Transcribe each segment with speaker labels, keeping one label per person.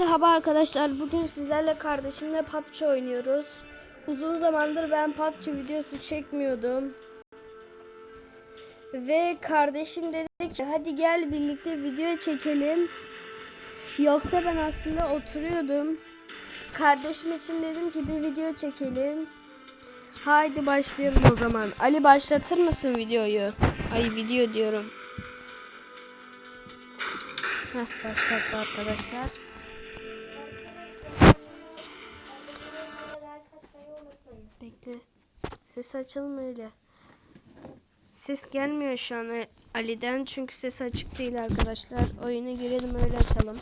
Speaker 1: Merhaba arkadaşlar. Bugün sizlerle kardeşimle PUBG oynuyoruz. Uzun zamandır ben PUBG videosu çekmiyordum. Ve kardeşim dedi ki hadi gel birlikte video çekelim. Yoksa ben aslında oturuyordum. Kardeşim için dedim ki bir video çekelim. Haydi başlayalım o zaman. Ali başlatır mısın videoyu? Ay video diyorum. Heh, başlattı arkadaşlar. Bekle. Ses açalım öyle. Ses gelmiyor şu an Ali'den çünkü ses açık değil arkadaşlar. Oyuna girelim öyle açalım.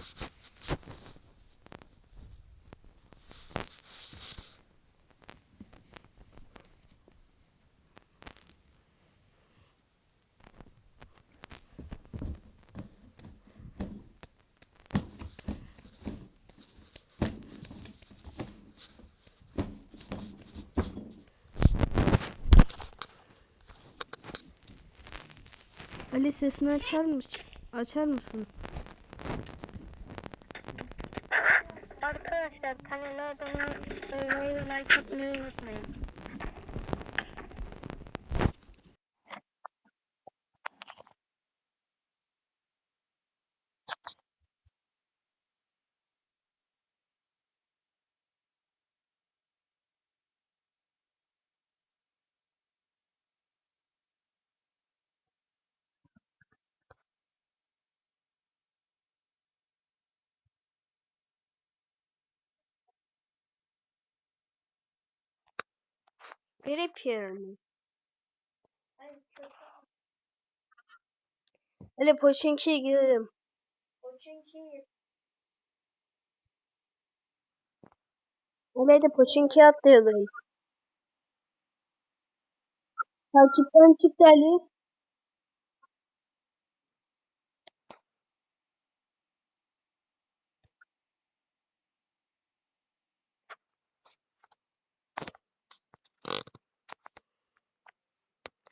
Speaker 1: Ali sesini açar mısın? Açar mısın? Biri Pierre mi? Ali Poçinki'ye gidelim. Ali hadi Poçinki'ye atlayalım. Takipten çıktı Ali.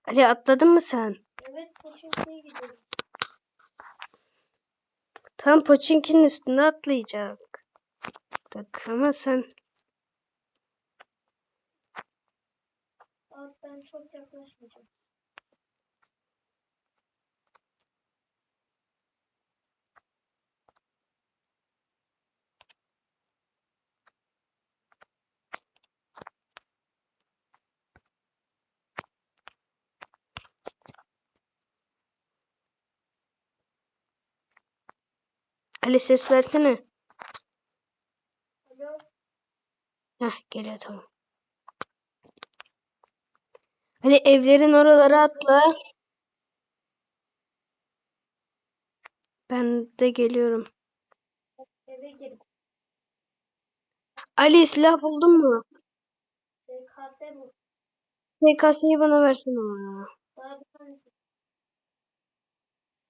Speaker 1: Ali atladın mı sen?
Speaker 2: Evet Koçinki'ye gidiyoruz.
Speaker 1: Tam Poçinki'nin üstüne atlayacak. Tak ama sen
Speaker 2: Abi ben çok yaklaşmayacağım.
Speaker 1: Ali ses versene.
Speaker 2: Alo.
Speaker 1: Heh geliyor tamam. Ali evlerin oralara atla. Ben de geliyorum.
Speaker 2: Eve gir.
Speaker 1: Ali silah buldun mu?
Speaker 2: SKS bu.
Speaker 1: PKS'yi bana versene ama.
Speaker 2: Bana.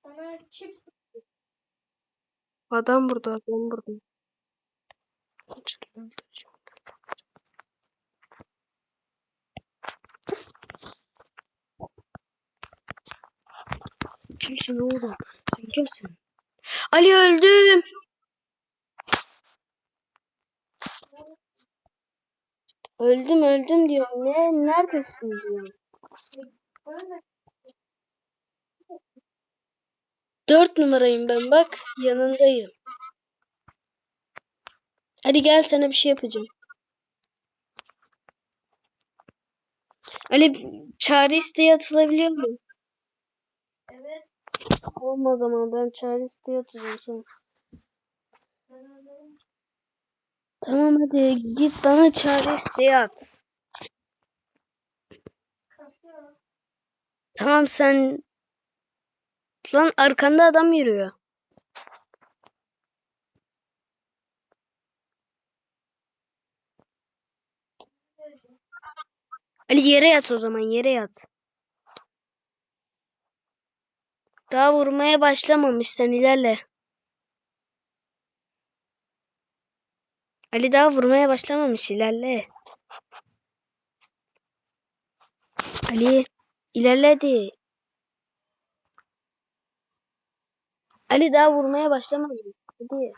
Speaker 2: Sana çip
Speaker 1: Adam burada, adam burada. Kimsin oğlum? Sen kimsin? Ali öldüm. Öldüm öldüm diyorum. Ne neredesin diyorum.
Speaker 2: Bana
Speaker 1: Dört numarayım ben bak yanındayım. Hadi gel sana bir şey yapacağım. Ali çare isteği atılabiliyor mu?
Speaker 2: Evet.
Speaker 1: Tamam o zaman ben çare isteği atacağım sana. Tamam hadi git bana çare isteği at. Tamam sen lan arkanda adam yürüyor. Ali yere yat o zaman yere yat. Daha vurmaya başlamamış sen ilerle. Ali daha vurmaya başlamamış ilerle. Ali ilerledi. Ali daha vurmaya başlamadı. Hadi.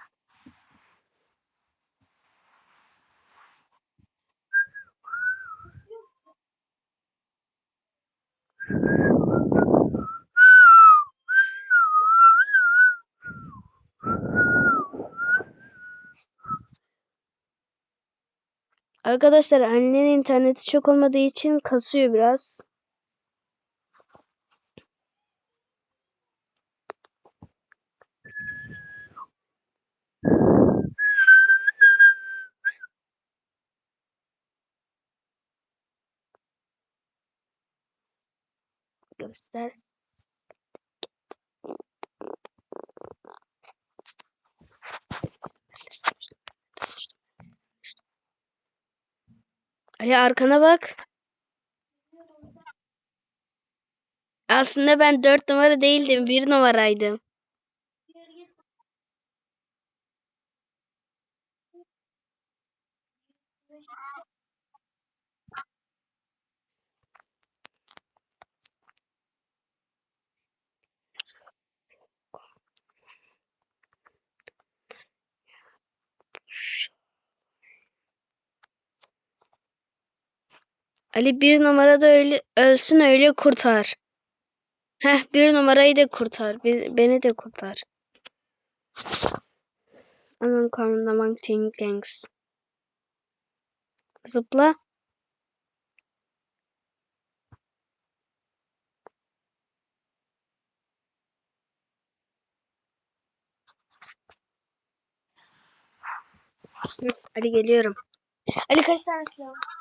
Speaker 1: Arkadaşlar annenin interneti çok olmadığı için kasıyor biraz. Göster. Ali arkana bak. Aslında ben 4 numara değildim. 1 numaraydım. Ali bir numarada öyle ölsün öyle kurtar. Heh bir numarayı da kurtar. Biz, beni de kurtar. Anam karnımda ting thanks. Zıpla. Hı, Ali geliyorum. Ali kaç tane silah?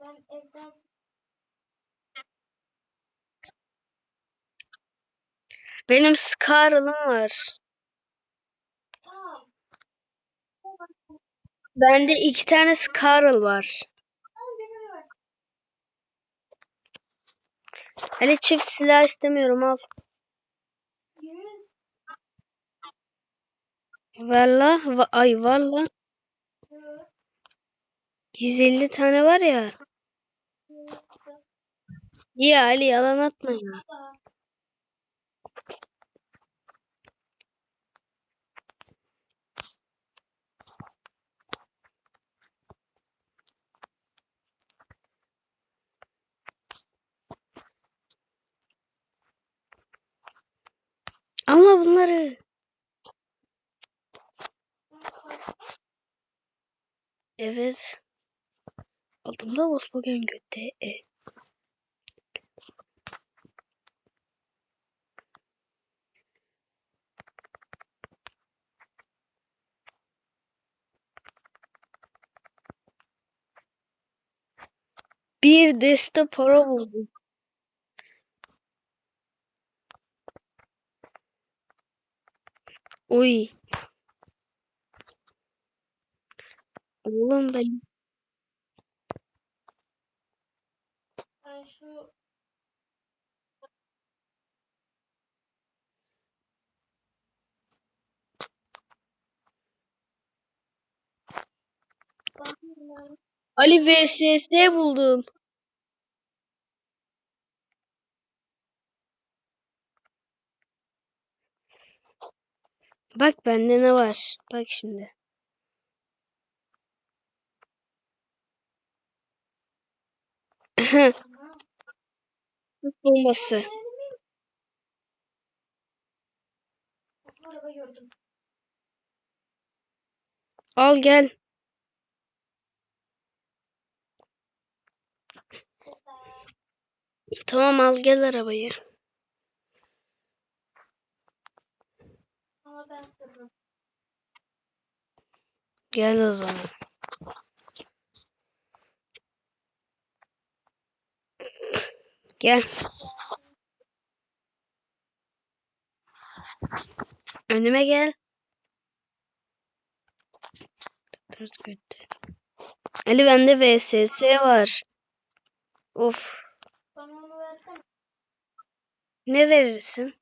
Speaker 2: Ben evden
Speaker 1: Benim Scarlet'ım var. Bende iki tane Scarlet var.
Speaker 2: Tamam benim var.
Speaker 1: Ali çift silah istemiyorum al. Valla va- ay valla
Speaker 2: Yüz.
Speaker 1: 150 tane var ya. Ya Ali yalan atma ya. Ama bunları evet altımda Volkswagen götte. E. Bir deste para buldum. Uy. Oğlum ben
Speaker 2: Ben şu
Speaker 1: Ali VSS buldum. Bak bende ne var? Bak şimdi. Bombası. Al gel. Tamam al gel arabayı.
Speaker 2: Ama ben sırrım.
Speaker 1: Gel o zaman. Gel. Önüme gel. Ters götte. Ali bende VSS var. Of. Ne verirsin?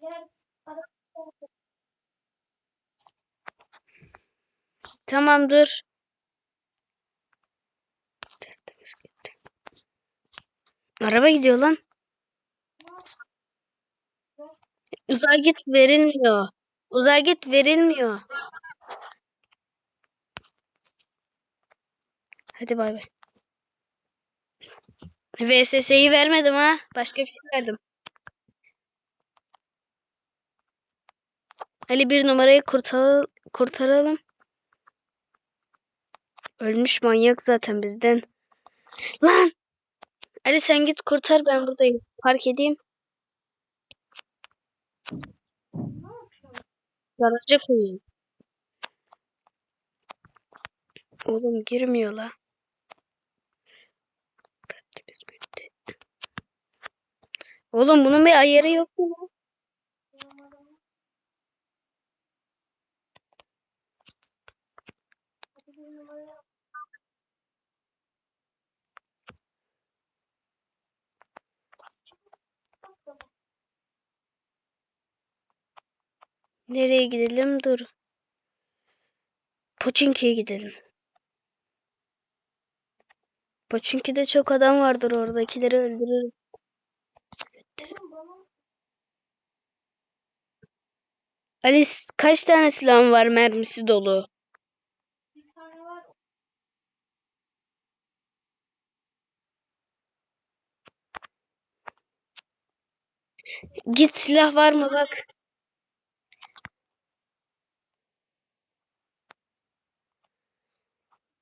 Speaker 2: Diğer
Speaker 1: Tamam dur. Araba gidiyor lan. Uzağa git verilmiyor. Uzağa git verilmiyor. Hadi bay bay. VSS'yi vermedim ha. Başka bir şey verdim. Ali bir numarayı kurtar kurtaralım. Ölmüş manyak zaten bizden. Lan! Ali sen git kurtar ben buradayım. Park edeyim. Garaja koyayım. Oğlum girmiyor la. Oğlum bunun bir ayarı yok mu? Nereye gidelim? Dur. Poçinki'ye gidelim. Poçinki'de çok adam vardır oradakileri öldürürüm. Ali s- kaç tane silahın var mermisi dolu? Git silah var mı bak.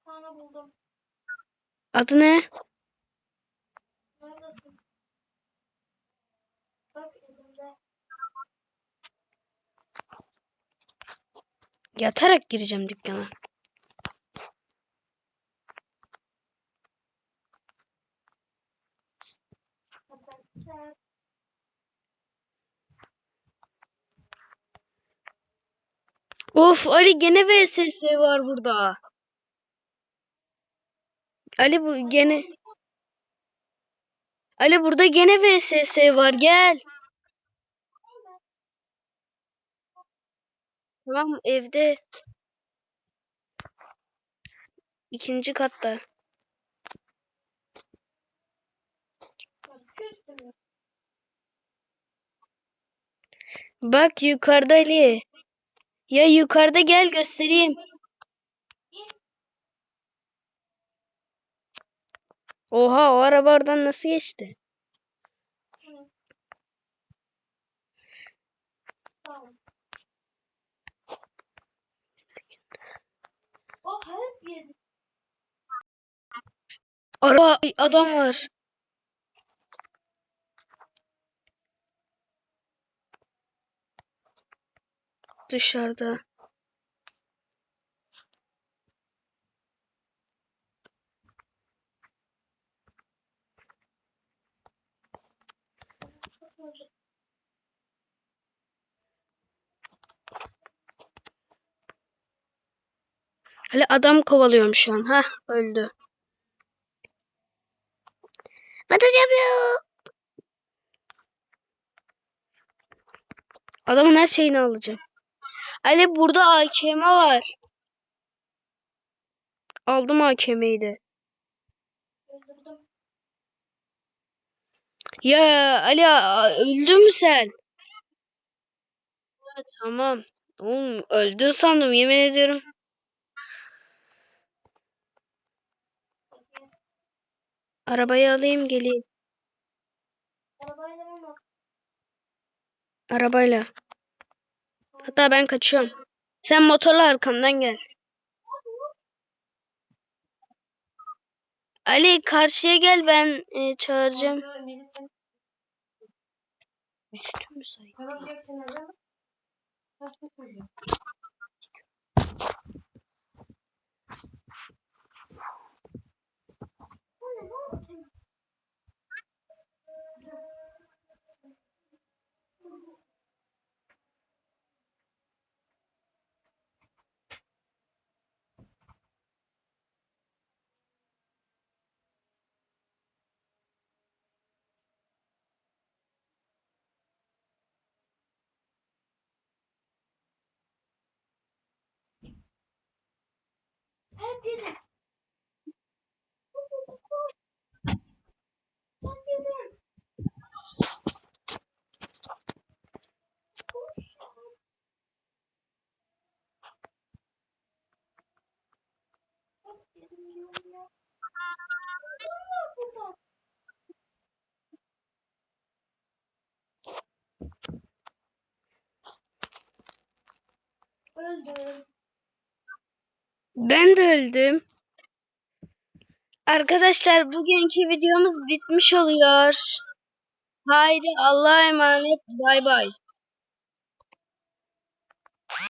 Speaker 2: tane buldum.
Speaker 1: Adı ne? Yatarak gireceğim dükkana. Of Ali gene VSS var burada. Ali bu gene Ali burada gene VSS var gel. Tamam evde. İkinci katta. Bak yukarıda Ali. Ya yukarıda gel göstereyim. Oha o araba oradan nasıl geçti? Araba adam var. Dışarıda. Ali adam kovalıyorum şu an. Hah öldü. Adamın her şeyini alacağım. Ali burada AKM var. Aldım AKM'yi de. Ya Ali öldün mü sen? Ha, tamam. Oğlum öldü sandım yemin ediyorum. Arabayı alayım geleyim.
Speaker 2: Arabayla mı?
Speaker 1: Arabayla. Hatta ben kaçıyorum. Sen motorla arkamdan gel. Ali karşıya gel ben e, çağıracağım.
Speaker 2: Kontrol Melisa'nın
Speaker 1: öldüm. Arkadaşlar bugünkü videomuz bitmiş oluyor. Haydi Allah'a emanet. Bay bay.